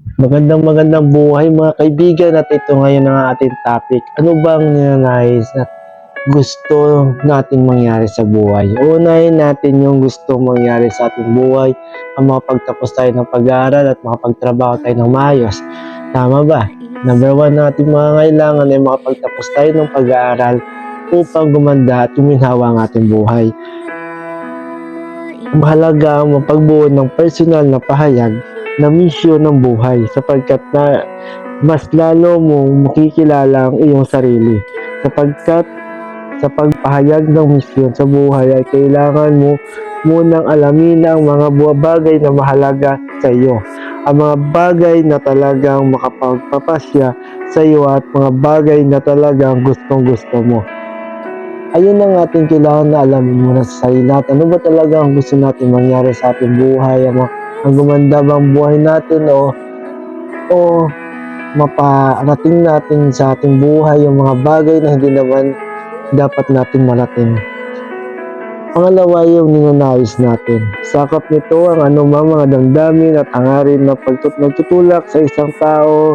Magandang magandang buhay mga kaibigan at ito ngayon ang ating topic. Ano bang ninanais na gusto nating mangyari sa buhay? Unahin natin yung gusto mangyari sa ating buhay ang makapagtapos tayo ng pag-aaral at makapagtrabaho tayo ng maayos. Tama ba? Number one natin mga kailangan ay makapagtapos tayo ng pag-aaral upang gumanda at kuminhawa ang ating buhay. Mahalaga ang mapagbuo ng personal na pahayag na misyon ng buhay sapagkat na mas lalo mong makikilala ang iyong sarili sapagkat sa pagpahayag ng misyon sa buhay ay kailangan mo munang alamin ang mga bagay na mahalaga sa iyo ang mga bagay na talagang makapagpapasya sa iyo at mga bagay na talagang gustong gusto mo ayun ang ating kailangan na alamin muna sa sarili natin. Ano ba talaga ang gusto natin mangyari sa ating buhay? Ang, ang gumanda bang buhay natin o o maparating natin sa ating buhay yung mga bagay na hindi naman dapat natin marating. Pangalawa yung ninanais natin. Sakap nito ang anumang mga damdamin at hangarin na pagtut nagtutulak sa isang tao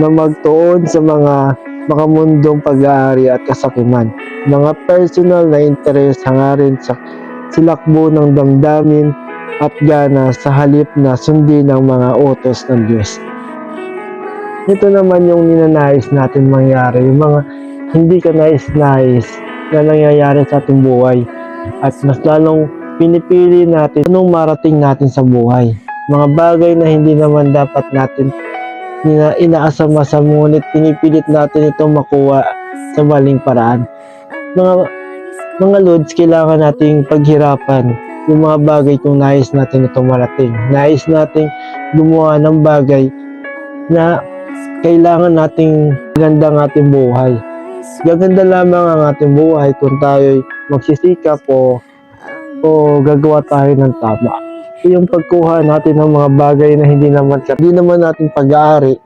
na magtuon sa mga makamundong pag-aari at kasakiman. Mga personal na interes hangarin sa silakbo ng damdamin at gana sa halip na sundin ang mga utos ng Diyos. Ito naman yung ninanais natin mangyari, yung mga hindi ka nais-nais na nangyayari sa ating buhay at mas lalong pinipili natin anong marating natin sa buhay. Mga bagay na hindi naman dapat natin ina inaasama-asam ngunit pinipilit natin itong makuha sa maling paraan. Mga mga lods, kailangan nating paghirapan yung mga bagay kung nais natin itong marating. Nais nating gumawa ng bagay na kailangan nating ganda ang ating buhay. Gaganda lamang ang ating buhay kung tayo'y magsisikap o, o gagawa tayo ng tama. Yung pagkuha natin ng mga bagay na hindi naman hindi naman natin pag-aari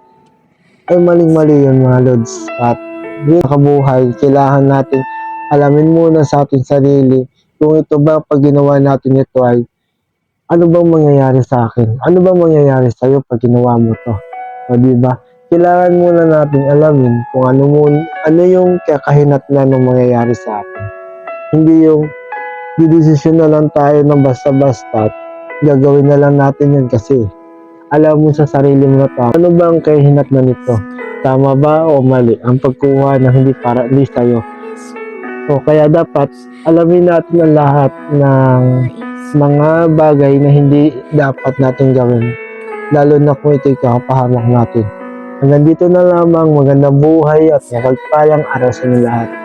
ay maling-mali yun mga lods. At yun kabuhay, kailangan natin alamin muna sa ating sarili kung ito ba pag ginawa natin ito ay ano bang mangyayari sa akin? Ano bang mangyayari sa iyo pag ginawa mo to? O di? Kailangan muna natin alamin kung ano mo ano yung kakahinatnan ng mangyayari sa atin. Hindi yung didesisyon na lang tayo ng basta-basta gagawin na lang natin yan kasi alam mo sa sarili mo na to, ano ba ang kahinatnan nito? Tama ba o mali ang pagkuha ng hindi para hindi sa'yo? O kaya dapat alamin natin ang lahat ng mga bagay na hindi dapat natin gawin. Lalo na kung ito'y kakapahamak natin. Hanggang dito na lamang magandang buhay at mapagpalang araw sa lahat.